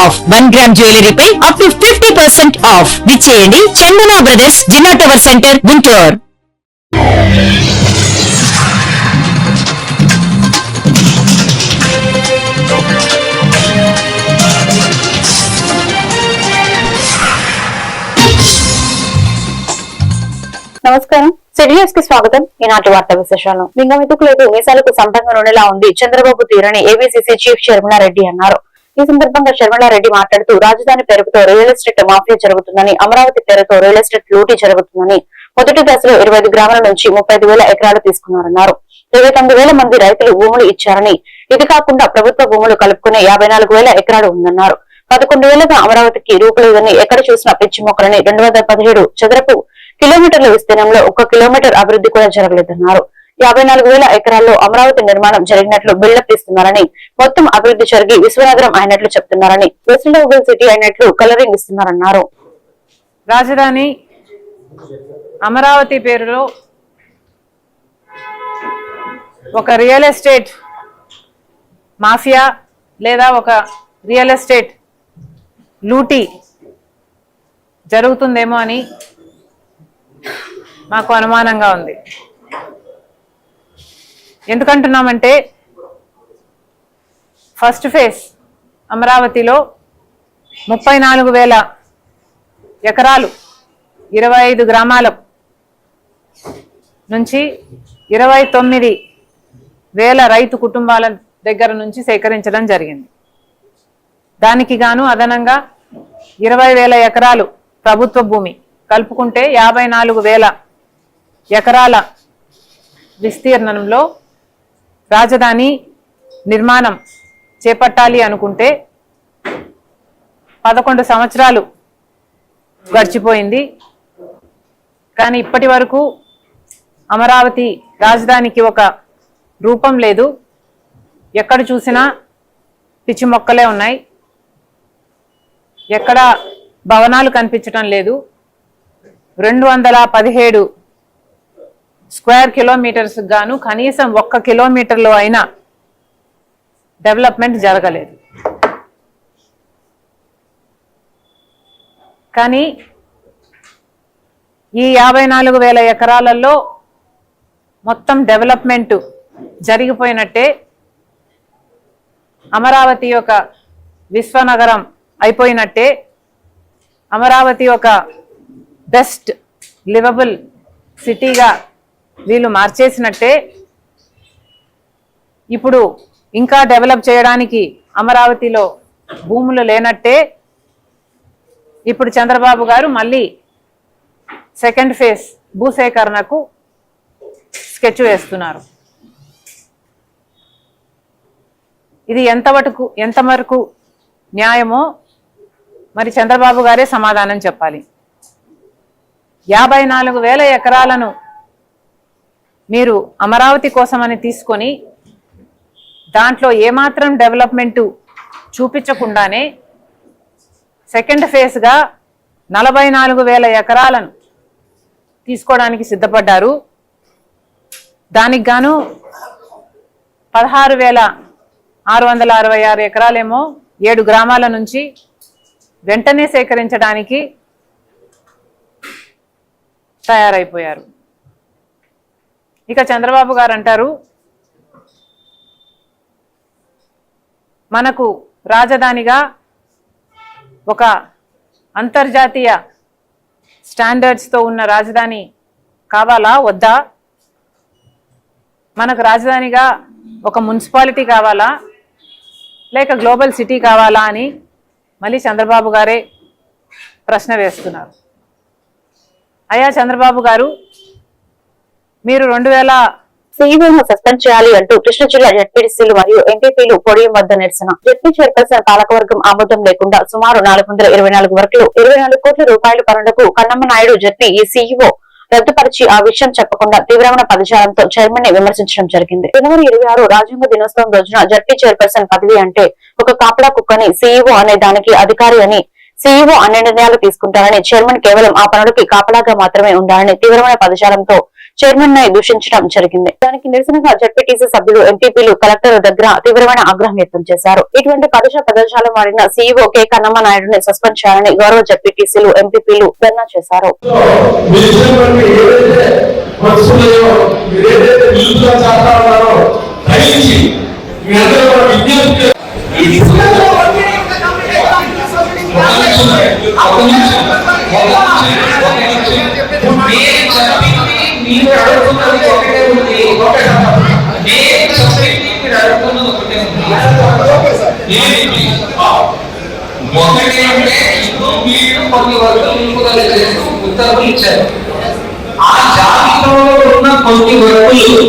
off one gram jewellery pi up to fifty percent off. విచ్చేయండి Chandana brothers జిల్లా tower centre Guntur. నమస్కారం. సిడిఎస్కి స్వాగతం ఈనాటి వార్త విశేషాలు. లింగమితుకులకు మీసాలకు సంబంధం ఉండేలా ఉంది. చంద్రబాబు తీరని ఏబీసీసీ చీఫ్ శర్మిలారెడ్డి అన్నారు. ఈ సందర్భంగా శర్మలారెడ్డి మాట్లాడుతూ రాజధాని పేరుతో రియల్ ఎస్టేట్ మాఫియా జరుగుతుందని అమరావతి పేరుతో రియల్ ఎస్టేట్ లూటీ జరుగుతుందని మొదటి దశలో ఇరవై గ్రామాల నుంచి ముప్పై ఐదు వేల ఎకరాలు తీసుకున్నారన్నారు. ఇరవై తొమ్మిది వేల మంది రైతులు భూములు ఇచ్చారని ఇది కాకుండా ప్రభుత్వ భూములు కలుపుకునే యాభై నాలుగు వేల ఎకరాలు ఉందన్నారు. పదకొండు వేలుగా అమరావతికి రూపులేదని ఎక్కడ చూసినా పిచ్చి మొక్కలని రెండు వందల పదిహేడు చదరపు కిలోమీటర్ల విస్తీర్ణంలో ఒక్క కిలోమీటర్ అభివృద్ధి కూడా జరగలేదన్నారు. యాభై నాలుగు వేల ఎకరాల్లో అమరావతి నిర్మాణం జరిగినట్లు బిల్డప్ ఇస్తున్నారని మొత్తం అభివృద్ధి జరిగి విశ్వనగరం అయినట్లు చెప్తున్నారని వెస్ట్ సిటీ అయినట్లు కలరింగ్ ఇస్తున్నారన్నారు. రాజధాని అమరావతి పేరులో ఒక రియల్ ఎస్టేట్ మాఫియా లేదా ఒక రియల్ ఎస్టేట్ లూటీ జరుగుతుందేమో అని మాకు అనుమానంగా ఉంది. ఎందుకంటున్నామంటే ఫస్ట్ ఫేజ్ అమరావతిలో ముప్పై నాలుగు వేల ఎకరాలు ఇరవై ఐదు గ్రామాల నుంచి ఇరవై తొమ్మిది వేల రైతు కుటుంబాల దగ్గర నుంచి సేకరించడం జరిగింది. దానికి గాను అదనంగా ఇరవై వేల ఎకరాలు ప్రభుత్వ భూమి కలుపుకుంటే యాభై నాలుగు వేల ఎకరాల విస్తీర్ణంలో రాజధాని నిర్మాణం చేపట్టాలి అనుకుంటే పదకొండు సంవత్సరాలు గడిచిపోయింది. కానీ ఇప్పటి వరకు అమరావతి రాజధానికి ఒక రూపం లేదు. ఎక్కడ చూసినా పిచ్చి మొక్కలే ఉన్నాయి. ఎక్కడ భవనాలు కనిపించటం లేదు. రెండు వందల పదిహేడు స్క్వేర్ కిలోమీటర్స్ గాను కనీసం ఒక్క కిలోమీటర్లో అయినా డెవలప్మెంట్ జరగలేదు. కానీ ఈ యాభై నాలుగు వేల ఎకరాలలో మొత్తం డెవలప్మెంట్ జరిగిపోయినట్టే అమరావతి యొక్క విశ్వనగరం అయిపోయినట్టే అమరావతి ఒక బెస్ట్ లివబుల్ సిటీగా వీళ్ళు మార్చేసినట్టే ఇప్పుడు ఇంకా డెవలప్ చేయడానికి అమరావతిలో భూములు లేనట్టే ఇప్పుడు చంద్రబాబు గారు మళ్ళీ సెకండ్ ఫేజ్ భూసేకరణకు స్కెచ్ వేస్తున్నారు. ఇది ఎంతవరకు ఎంతవరకు న్యాయమో మరి చంద్రబాబు గారే సమాధానం చెప్పాలి. యాభై నాలుగు వేల ఎకరాలను మీరు అమరావతి కోసమని తీసుకొని దాంట్లో ఏమాత్రం డెవలప్మెంటు చూపించకుండానే సెకండ్ ఫేజ్గా నలభై నాలుగు వేల ఎకరాలను తీసుకోవడానికి సిద్ధపడ్డారు. దానికి గాను పదహారు వేల ఆరు వందల అరవై ఆరు ఎకరాలేమో ఏడు గ్రామాల నుంచి వెంటనే సేకరించడానికి తయారైపోయారు. ఇక చంద్రబాబు గారు అంటారు మనకు రాజధానిగా ఒక అంతర్జాతీయ స్టాండర్డ్స్తో ఉన్న రాజధాని కావాలా వద్దా? మనకు రాజధానిగా ఒక మున్సిపాలిటీ కావాలా లేక గ్లోబల్ సిటీ కావాలా అని మళ్ళీ చంద్రబాబు గారే ప్రశ్న వేస్తున్నారు. అయ్యా చంద్రబాబు గారు మీరు రెండు వేల సీఈఓను సస్పెండ్ చేయాలి అంటూ కృష్ణా జిల్లా జడ్పీటీసీలు మరియు ఎంపీపీలు పొడియం వద్ద నిరసన. జడ్పీ చైర్పర్సన్ పాలకవర్గం ఆమోదం లేకుండా సుమారు నాలుగు వందల ఇరవై నాలుగు వరకు ఇరవై నాలుగు కోట్ల రూపాయల పనులకు కన్నమ్మ నాయుడు జడ్పీ ఈ సీఈఓ రద్దుపరిచి ఆ విషయం చెప్పకుండా తీవ్రమైన పదజాలంతో చైర్మన్ని విమర్శించడం జరిగింది. జనవరి ఇరవై ఆరు రాజ్యాంగ దినోత్సవం రోజున జడ్పీ చైర్పర్సన్ పదవి అంటే ఒక కాపలా కుక్కని సీఈఓ అనే దానికి అధికారి అని సీఈఓ అన్ని నిర్ణయాలు తీసుకుంటారని చైర్మన్ కేవలం ఆ పనులకి కాపలాగా మాత్రమే ఉండాలని తీవ్రమైన పదజాలంతో చైర్మన్ని దూషించడం జరిగింది. దానికి నిరసనగా జడ్పీటీసీ సభ్యులు ఎంపీపీలు కలెక్టర్ దగ్గర తీవ్రమైన ఆగ్రహం వ్యక్తం చేశారు. ఇటువంటి పదజ పదజాలం వాడిన సీఈఓ కె కన్నమ్మ నాయుడుని సస్పెండ్ చేయాలని గౌరవ జడ్పీటీసీలు ఎంపీపీలు ధర్నా చేశారు. ఒక నిమిషం, ఒక నిమిషం, ఒక నిమిషం, ఒక నిమిషం. నేను చెప్పింది మీరు అడుగుతున్నది ఒకటే ఉంది ఓకే సార్. నేను చెప్పింది మీరు అడుగుతున్నది ఒకటే ఉంది ఏంటి? ఒకటి అంటే ఇప్పుడు మీరు కొన్ని వరకు నిలుపుదల చేస్తూ ఉత్తర్వులు ఇచ్చారు ఆ జాబితాలో ఉన్న కొన్ని వర్కులు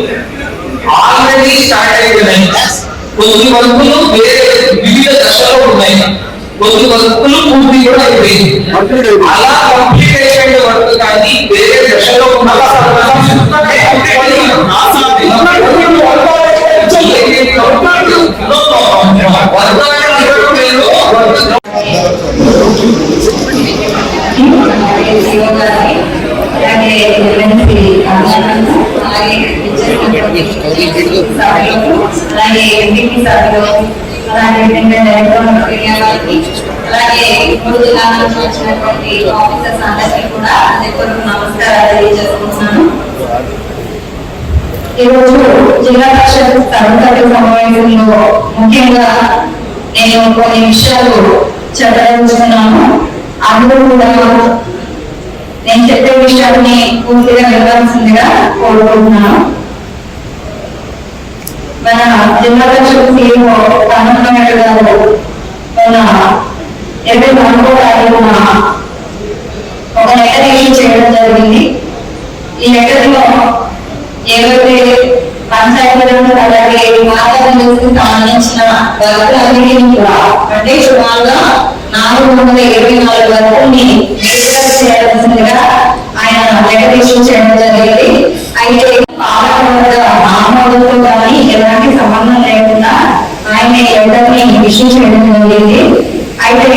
ఆల్రెడీ స్టార్ట్ అయిపోయినాయి కొన్ని వర్కులు వేరే వివిధ దశలో ఉన్నాయి కొన్ని వర్కులు పూర్తి కూడా అయిపోయింది అలా కంప్లీట్ అయిపోయిన వర్క్ కానీ వేరే దశలో ఉన్న వర్గాలు అలాగే ఎమ్మెల్సీ అధ్యక్షులు, అలాగే విద్యార్థులకు, సభ్యులకు, అలాగే ఎంపీపీ సభ్యులు అలాగే విభిన్న డైరెక్టర్ మీడియా వారికి అలాగే మూడు జిల్లాల నుంచి వచ్చినటువంటి ఆఫీసర్స్ అందరికీ కూడా అందరికీ నమస్కారాలు తెలియజేసుకుంటున్నాను. ఈరోజు జిల్లా పరిషత్ సర్వసభ్య సమావేశంలో ముఖ్యంగా నేను కొన్ని విషయాలు చెప్పదలుచుకున్నాను. అందరూ కూడా నేను చెప్పే విషయాన్ని పూర్తిగా వినవలసిందిగా కోరుకుంటున్నాను. మన జిల్లా పరిషత్ సీఈఓ కన్నయ్య గారు మన ఇరవై నాలుగో తారీఖున ఒక లెటర్ ఇష్యూ చేయడం జరిగింది. ఈ లెటర్లో ఏవైతే పంచాయతీలకు అలాగే వాతావరణానికి సంబంధించిన వర్గాలన్నిటిని కూడా అంటే సుమారుగా నాలుగు వందల ఇరవై నాలుగు వరకుని విడుదల చేయాల్సిందిగా ఆయన లెటర్ ఇష్యూ చేయడం జరిగింది. అయితే పాలకవర్గ ఆమోదంతో కానీ ఎలాంటి సంబంధం లేకుండా ఆయన ఎవరిని ఇష్యూ చేయడం జరిగింది. అయితే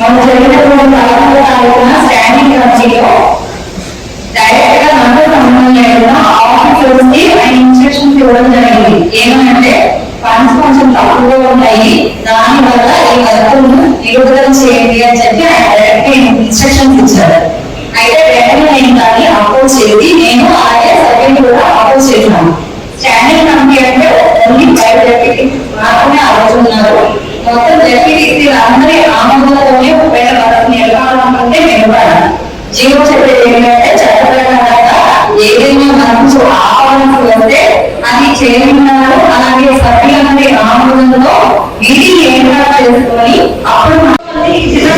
మన జరిగినటువంటి పదకొండవ తారీఖున స్టాండింగ్ కమిటీలో డైరెక్ట్గా మనతో సంబంధం లేకుండా ఆఫీసర్స్కి ఆయన ఇన్స్ట్రక్షన్స్ ఇవ్వడం జరిగింది. ఏమంటే ఫండ్స్ కొంచెం తక్కువగా ఉన్నాయి దాని వల్ల ఈ వర్కులను నిలుపుదల చేయండి అని చెప్పి ఆయన డైరెక్ట్ ఇన్స్ట్రక్షన్స్ ఇచ్చారు. అయితే వెంటనే నేను దాన్ని అపోజ్ చేసి నేను అలాగే సభ్యులు కూడా అపోజ్ చేశాను. స్టాండింగ్ కమిటీ అంటే ఓన్లీ ఫైవ్ డెప్యూటీ మాత్రమే అడుగుతున్నారు మొత్తం డెప్యూటీ అందరి ఆనందంలోనే ఒకవేళ వాళ్ళకి నిలబడాలనుకుంటే నిలబడాలి జీవో చెప్పేది ఏంటంటే చట్టప్రకారంగా ఏదైనా మనకు ఆహ్వానం వస్తే అది చేయమన్నారు అలాగే సభ్యులందరి ఆమోదంలో మీటింగ్ ఏర్పాటు చేసుకొని అప్పుడు మనల్ని జిల్లా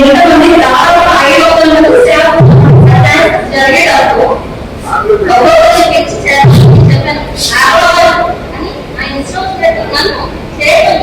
ఎంతమంది రావడం ఐదు వందల మంది జరిగేటప్పుడు ఒక్కొక్కరికి ఇచ్చి చెప్పాను ఆ రోజు అని ఆయన ఇష్టం వచ్చినట్టు నన్ను చేయడం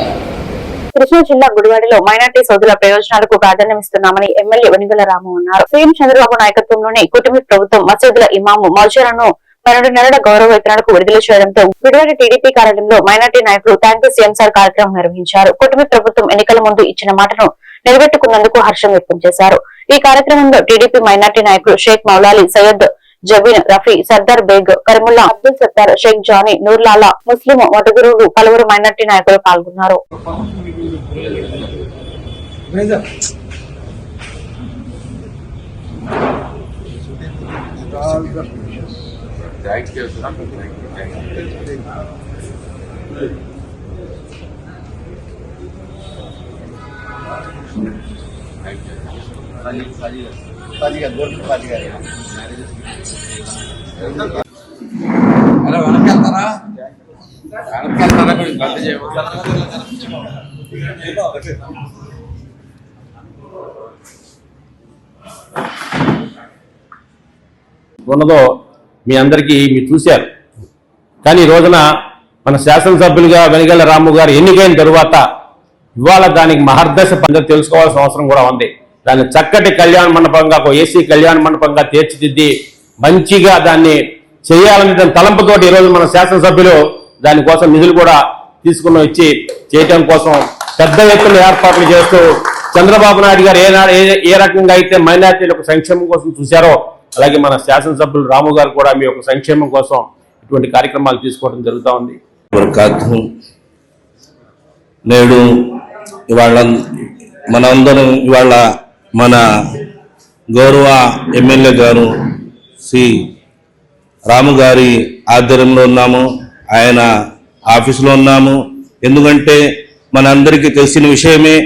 కృష్ణా జిల్లా గుడివాడలో మైనార్టీ సోదరుల ప్రయోజనాలకు ప్రాధాన్యమిస్తున్నామని ఎమ్మెల్యే వనిగల రాము అన్నారు. సీఎం చంద్రబాబు నాయకత్వంలోని కుటుంబ ప్రభుత్వం మసీదుల ఇమాము మౌజాలను పన్నెండు నెలల గౌరవ వేతనాలకు విడుదల చేయడంతో విడుదల టీడీపీ కార్యాలయంలో మైనార్టీ నాయకులు థ్యాంక్ యూ సీఎం సార్ కార్యక్రమం నిర్వహించారు. కుటుంబ ప్రభుత్వం ఎన్నికల ముందు ఇచ్చిన మాటను నిలబెట్టుకున్నందుకు హర్షం వ్యక్తం చేశారు. ఈ కార్యక్రమంలో టీడీపీ మైనార్టీ నాయకులు షేక్ మౌలాలి సయ్యద్ జబీన్ రఫీ సర్దార్ బేగ్ కరిముల్లా అబ్దుల్ సత్తార్ షేక్ జానీ నూర్లాలా ముస్లిం మతగురువులు పలువురు మైనార్టీ నాయకులు పాల్గొన్నారు. అరే వెనకెళ్తారా వెనకెళ్తారా కొంచెం గంట ఉన్నదో మీ అందరికీ మీరు చూశారు. కానీ ఈ రోజున మన శాసనసభ్యులుగా వెనిగళ్ళ రాము గారు ఎన్నికైన తరువాత ఇవాళ దానికి మహర్దశ పండుగ తెలుసుకోవాల్సిన అవసరం కూడా ఉంది. దాన్ని చక్కటి కళ్యాణ మండపంగా ఒక ఏసీ కళ్యాణ మండపంగా తీర్చిదిద్ది మంచిగా దాన్ని చేయాలనే దాని తలంపుతోటి ఈరోజు మన శాసనసభ్యులు దానికోసం నిధులు కూడా తీసుకుని వచ్చి చేయటం కోసం పెద్ద ఎత్తున ఏర్పాట్లు చేస్తూ చంద్రబాబు నాయుడు గారు ఏ ఏ- ఏ రకంగా అయితే మైనార్టీలకు సంక్షేమం కోసం చూశారో అలాగే మన శాసనసభ్యులు రాము గారు కూడా మీ యొక్క సంక్షేమం కోసం ఇటువంటి కార్యక్రమాలు తీసుకోవడం జరుగుతూ ఉంది. నేడు ఇవాళ మనందరం ఇవాళ మన గౌరవ ఎమ్మెల్యే గారు శ్రీ రాము గారి ఆధ్వర్యంలో ఉన్నాము. ఆయన ఆఫీసులో ఉన్నాము. ఎందుకంటే మనందరికీ తెలిసిన విషయమే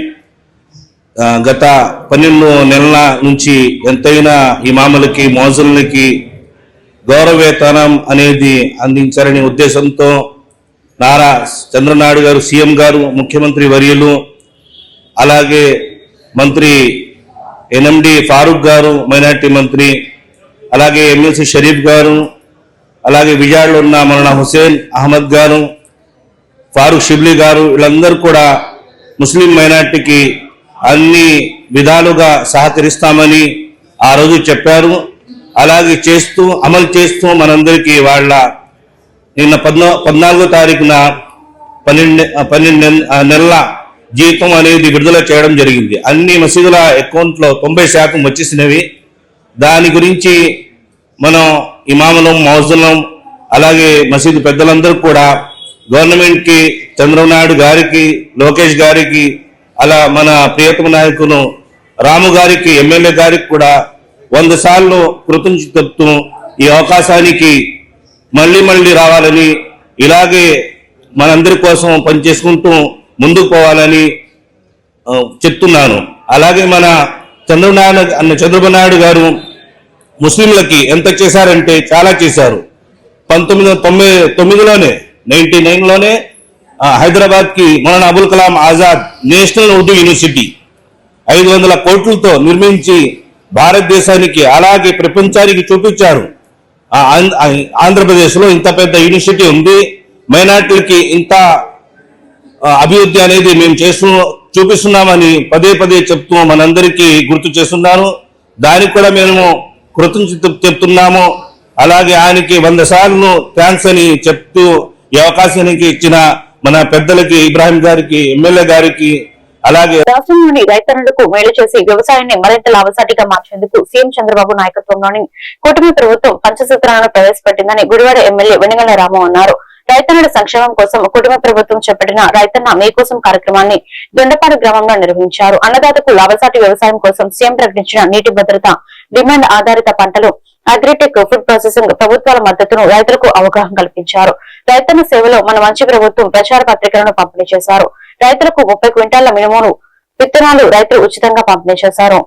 గత పన్నెండు నెలల నుంచి ఎంతైనా ఇమాములకి మోజులకి గౌరవేతనం అనేది అందించాలనే ఉద్దేశంతో నారా చంద్రనాయుడు గారు సీఎం గారు ముఖ్యమంత్రి వర్యులు అలాగే మంత్రి ఎన్ఎండి ఫారూక్ గారు మైనార్టీ మంత్రి అలాగే ఎమ్మెల్సీ షరీఫ్ గారు అలాగే విజయాడలో ఉన్న మౌలానా హుసేన్ అహ్మద్ గారు ఫారూక్ షిబ్లీ గారు వీళ్ళందరూ కూడా ముస్లిం మైనార్టీకి అన్ని విధాలుగా సహకరిస్తామని ఆ రోజు చెప్పారు. అలాగే చేస్తూ అమలు చేస్తూ మనందరికీ వాళ్ళ నిన్న పద్నా పద్నాలుగో తారీఖున పన్నెండు పన్నెండు నెలల జీతం అనేది విడుదల చేయడం జరిగింది. అన్ని మసీదుల అకౌంట్లో తొంభై శాతం వచ్చేసినవి. దాని గురించి మనం ఇమాములం మౌజులం అలాగే మసీదు పెద్దలందరూ కూడా గవర్నమెంట్కి చంద్రబాబు నాయుడు గారికి లోకేష్ గారికి అలా మన ప్రియతమ నాయకును రాము గారికి ఎమ్మెల్యే గారికి కూడా వంద సార్లు కృతజ్ఞత చెప్తూ ఈ అవకాశానికి మళ్ళీ మళ్ళీ రావాలని ఇలాగే మనందరి కోసం పనిచేసుకుంటూ ముందుకు పోవాలని చెప్తున్నాను. అలాగే మన చంద్రనారాయణ అన్న చంద్రబాబు నాయుడు గారు ముస్లింలకి ఎంత చేశారంటే చాలా చేశారు. పంతొమ్మిది తొమ్మిది తొంభై తొమ్మిదిలోనే నైన్టీ నైన్లోనే హైదరాబాద్కి మౌలానా అబుల్ కలాం ఆజాద్ నేషనల్ ఉర్దూ యూనివర్సిటీ ఐదు వందల కోట్లతో నిర్మించి భారతదేశానికి అలాగే ప్రపంచానికి చూపించారు. ఆంధ్రప్రదేశ్లో ఇంత పెద్ద యూనివర్సిటీ ఉంది. మైనార్టీలకి ఇంత అభివృద్ధి అనేది మేము చేస్తూ చూపిస్తున్నామని పదే పదే చెప్తూ మనందరికీ గుర్తు చేస్తున్నాను. దానికి కూడా మేము కృతజ్ఞత చెప్తున్నాము. అలాగే ఆయనకి వంద సార్లు థ్యాంక్స్ అని చెప్తూ ఈ అవకాశానికి ఇచ్చిన మన పెద్దలకి ఇబ్రాహిం గారికి ఎమ్మెల్యే గారికి అలాగే రాష్ట్రంలోని రైతన్నులకు మేలు చేసి వ్యవసాయాన్ని మరింత లాభసాటిగా మార్చేందుకు సీఎం చంద్రబాబు నాయకత్వంలోని కూటమి ప్రభుత్వం పంచసూత్రాలను ప్రవేశపెట్టిందని గుడివాడ ఎమ్మెల్యే వెనుగల రాము అన్నారు. రైతన్నుల సంక్షేమం కోసం కుటుంబ ప్రభుత్వం చేపట్టిన రైతన్న మీకోసం కార్యక్రమాన్ని దొండపాడు గ్రామంలో నిర్వహించారు. అన్నదాతకు లాభసాటి వ్యవసాయం కోసం సీఎం ప్రకటించిన నీటి భద్రత డిమాండ్ ఆధారిత పంటలు అగ్రిటెక్ ఫుడ్ ప్రాసెసింగ్ ప్రభుత్వాల మద్దతును రైతులకు అవగాహన కల్పించారు. రైతన్న సేవలో మన మంచి ప్రభుత్వం ప్రచార పత్రికలను పంపిణీ చేశారు. రైతులకు ముప్పై క్వింటాల మినుమును విత్తనాలు రైతులు ఉచితంగా పంపిణీ చేశారు.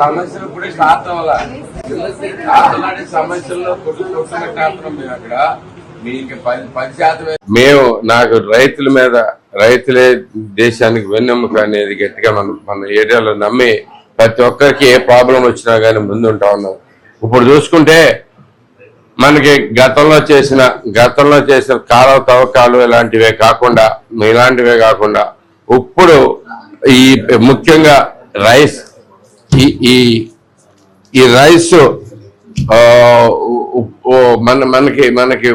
సమస్యలు స్టార్ట్ అవ్వాలి సమస్యల్లో అక్కడ. మేము నాకు రైతుల మీద రైతులే దేశానికి వెన్నెమ్మక అనేది గట్టిగా మనం మన ఏరియాలో నమ్మి ప్రతి ఒక్కరికి ఏ ప్రాబ్లం వచ్చినా కానీ ముందుంటా ఉన్నాం. ఇప్పుడు చూసుకుంటే మనకి గతంలో చేసిన గతంలో చేసిన కాలువ తవ్వకాలు ఇలాంటివే కాకుండా ఇలాంటివే కాకుండా ఇప్పుడు ఈ ముఖ్యంగా రైస్ ఈ ఈ ఈ రైస్ మన మనకి మనకి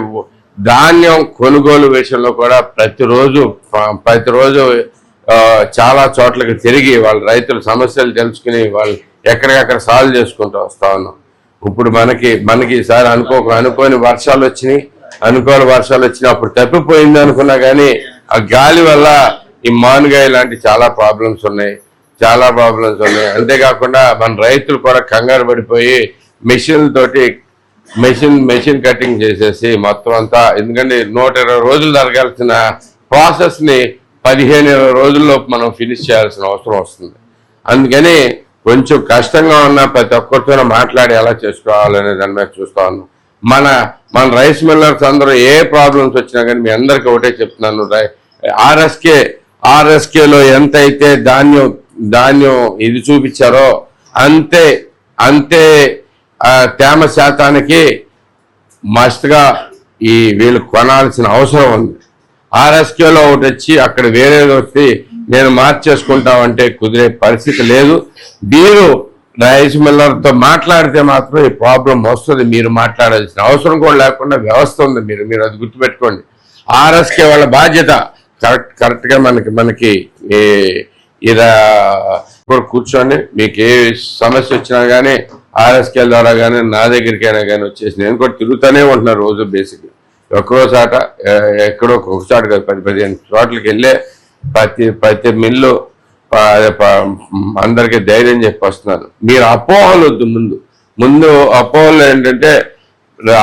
ధాన్యం కొనుగోలు విషయంలో కూడా ప్రతిరోజు ప్రతిరోజు చాలా చోట్లకి తిరిగి వాళ్ళ రైతుల సమస్యలు తెలుసుకుని వాళ్ళు ఎక్కడికక్కడ సాల్వ్ చేసుకుంటూ వస్తా ఉన్నాం. ఇప్పుడు మనకి మనకి ఈసారి అనుకో అనుకోని వర్షాలు వచ్చినాయి అనుకోని వర్షాలు వచ్చినాయి అప్పుడు తప్పిపోయింది అనుకున్నా కానీ ఆ గాలి వల్ల ఈ మానుగాయ లాంటి చాలా ప్రాబ్లమ్స్ ఉన్నాయి. చాలా ప్రాబ్లమ్స్ ఉన్నాయి. అంతేకాకుండా మన రైతులు కూడా కంగారు పడిపోయి మెషిన్ తోటి మెషిన్ మెషిన్ కటింగ్ చేసేసి మొత్తం అంతా. ఎందుకంటే నూట ఇరవై రోజులు జరగాల్సిన ప్రాసెస్ని పదిహేను ఇరవై రోజుల్లో మనం ఫినిష్ చేయాల్సిన అవసరం వస్తుంది. అందుకని కొంచెం కష్టంగా ఉన్న ప్రతి ఒక్కరితో మాట్లాడి ఎలా చేసుకోవాలనే దాని మీద చూస్తా ఉన్నాం. మన మన రైస్ మిల్లర్స్ అందరూ ఏ ప్రాబ్లమ్స్ వచ్చినా కానీ మీ అందరికీ ఒకటే చెప్తున్నాను. ఆర్ఎస్కే ఆర్ఎస్కేలో ఎంతైతే ధాన్యం ధాన్యం ఇది చూపించారో అంతే అంతే తేమ శాతానికి మస్ట్గా ఈ వీళ్ళు కొనాల్సిన అవసరం ఉంది. ఆర్ఎస్కేలో ఒకటి వచ్చి అక్కడ వేరేది వచ్చి నేను మార్చేసుకుంటామంటే కుదిరే పరిస్థితి లేదు. మీరు రైస్ మిల్లర్తో మాట్లాడితే మాత్రం ఈ ప్రాబ్లం వస్తుంది. మీరు మాట్లాడాల్సిన అవసరం కూడా లేకుండా వ్యవస్థ ఉంది. మీరు మీరు అది గుర్తుపెట్టుకోండి. ఆర్ఎస్కే వాళ్ళ బాధ్యత కరెక్ట్ కరెక్ట్గా మనకి మనకి ఈ ఇలా కూర్చొని మీకు ఏ సమస్య వచ్చినా కానీ ఆర్ఎస్కే ద్వారా కానీ నా దగ్గరికైనా కానీ వచ్చేసి నేను కూడా తిరుగుతూనే ఉంటున్నాను రోజు బేసిక్గా. ఒక్కో చాట ఎక్కడో ఒక్కొక్క చాట కాదు పది పదిహేను చోట్లకి వెళ్ళే ప్రతి ప్రతి మిల్లు అందరికీ ధైర్యం చెప్పి వస్తున్నాను. మీరు అపోహలు వద్దు ముందు. ముందు అపోహలు ఏంటంటే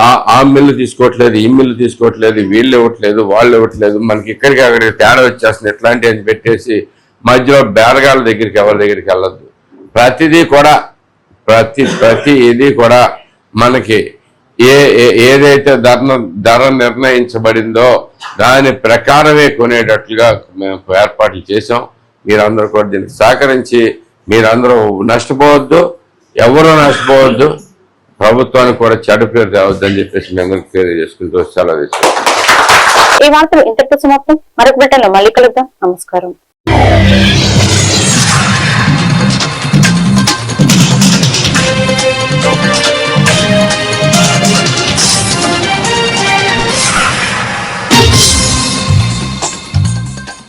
ఆ- ఆ మిల్లు తీసుకోవట్లేదు ఈ మిల్లు తీసుకోవట్లేదు వీళ్ళు ఇవ్వట్లేదు వాళ్ళు ఇవ్వట్లేదు మనకి ఇక్కడికి అక్కడికి తేడా వచ్చేస్తుంది. ఇట్లాంటివి అని పెట్టేసి మధ్యలో బేరగాళ్ళ దగ్గరికి ఎవరి దగ్గరికి వెళ్ళద్దు. ప్రతిదీ కూడా ప్రతి ప్రతి ఇది కూడా మనకి ఏ ఏ- ఏదైతే ధర ధర నిర్ణయించబడిందో దాని ప్రకారమే కొనేటట్లుగా మేము ఏర్పాట్లు చేసాం మీరందరూ కూడా దీనికి సహకరించి మీరందరూ నష్టపోవద్దు ఎవరు నష్టపోవద్దు. ప్రభుత్వానికి కూడా చెడ్డ పేరు తేవద్దని చెప్పేసి మేము తెలియజేసుకుంటూ సెలవు విషయం ఈ వార్తలు ఇంతటితో సమాప్తం మరొక బిడ్డలో మళ్ళీ కలుద్దాం. నమస్కారం. Thank